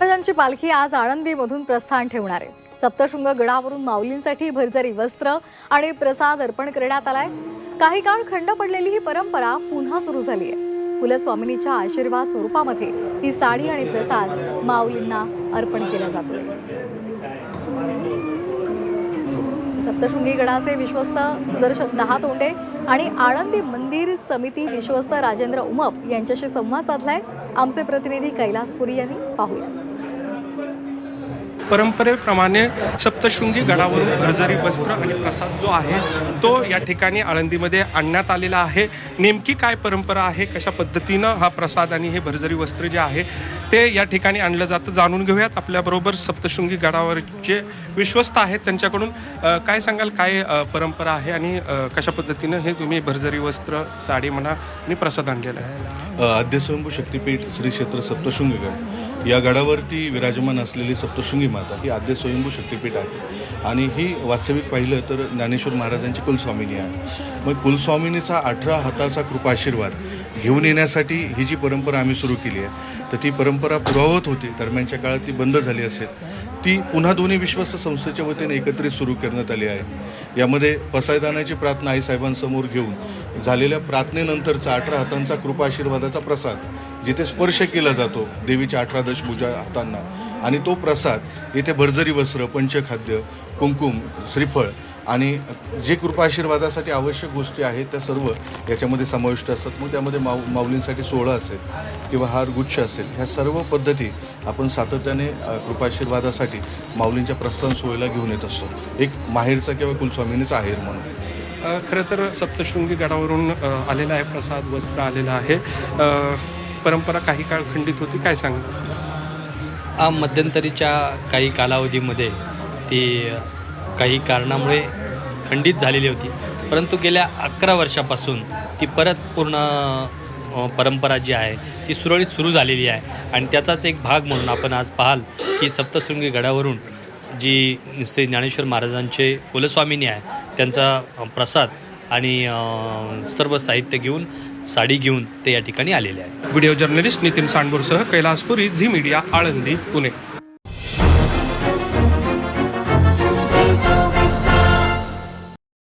महाराजांची पालखी आज आळंदीमधून प्रस्थान ठेवणार आहे. सप्तशृंग गडावरून माऊलींसाठी भरजरी वस्त्र आणि प्रसाद अर्पण करण्यात आलाय. काही काळ खंड पडलेली ही परंपरा पुन्हा सुरू झाली आहे कुलस्वामिनीच्या आशीर्वाद स्वरूपामध्ये ही साडी आणि प्रसाद माऊलींना अर्पण केला जातो सप्तशृंगी गडाचे विश्वस्त सुदर्शन दहा तोंडे आणि आळंदी मंदिर समिती विश्वस्त राजेंद्र उमप यांच्याशी संवाद साधलाय. आमचे प्रतिनिधी कैलासपुरी यांनी पाहूया. परंपरेप्रमाणे सप्तशृंगी गडावरून भरजरी वस्त्र आणि प्रसाद जो आहे तो या ठिकाणी आळंदीमध्ये आणण्यात आलेला आहे. नेमकी काय परंपरा आहे? कशा पद्धतीनं हा प्रसाद आणि हे भरजरी वस्त्र जे आहे ते या ठिकाणी आणलं जातं. जाणून घेऊयात आपल्याबरोबर सप्तशृंगी गडावर जे विश्वस्त आहेत त्यांच्याकडून काय सांगाल काय परंपरा आहे आणि कशा पद्धतीनं हे तुम्ही भरजरी वस्त्र साडी म्हणा आणि प्रसाद आणलेला आहे? आद्य स्वयंभू शक्तीपीठ श्री क्षेत्र सप्तशृंगीगड या गडावरती विराजमान असलेली सप्तशृंगी माता ही आद्य स्वयंभू शक्तीपीठ आहे. आणि ही वास्तविक पाहिलं तर ज्ञानेश्वर महाराजांची कुलस्वामिनी आहे. मग कुलस्वामिनीचा अठरा हाताचा कृपाशीर्वाद घेऊन येण्यासाठी ही जी परंपरा आम्ही सुरू केली आहे तर ती परंपरा पुरावत होती. दरम्यानच्या काळात ती बंद झाली असेल. ती पुन्हा दोन्ही विश्वस्त संस्थेच्या वतीने एकत्रित सुरू करण्यात आली आहे. यामध्ये पसायदानाची प्रार्थना आईसाहेबांसमोर घेऊन झालेल्या प्रार्थनेनंतरचा अठरा हातांचा कृपा आशीर्वादाचा प्रसाद जिथे स्पर्श केला जातो देवीच्या अठरा दशभुजा हातांना. आणि तो प्रसाद येथे भरजरी वस्त्र पंचखाद्य कुंकुम श्रीफळ आणि जे कृपा आशीर्वादासाठी आवश्यक गोष्टी आहेत त्या सर्व याच्यामध्ये समाविष्ट असतात. मग त्यामध्ये माऊ माऊलींसाठी सोहळा असेल किंवा हार गुच्छ असेल ह्या सर्व पद्धती आपण सातत्याने अ, कृपाशीर्वादासाठी माऊलींच्या प्रस्थान सोहळ्याला घेऊन येत असतो. एक माहेरचा किंवा कुलस्वामिनीचा आहेर म्हणून. अ, खरं तर सप्तशृंगी गडावरून आलेला आहे प्रसाद वस्त्र आलेलं आहे. परंपरा काही काळ खंडित होती काय सांगा मध्यंतरीच्या काही कालावधीमध्ये ती काही कारणामुळे खंडित झालेली होती. परंतु गेल्या अकरा वर्षापासून ती परत पूर्ण परंपरा जी आहे ती सुरळीत सुरू झालेली आहे. आणि त्याचाच एक भाग म्हणून आपण आज पाहाल की सप्तशृंगी गडावरून जी श्री ज्ञानेश्वर महाराजांचे कुलस्वामिनी आहे त्यांचा प्रसाद आणि सर्व साहित्य घेऊन साडी घेऊन ते या ठिकाणी आलेले आहे. व्हिडिओ जर्नलिस्ट नितीन सांडबूरसह कैलासपुरी झी मीडिया आळंदी पुणे.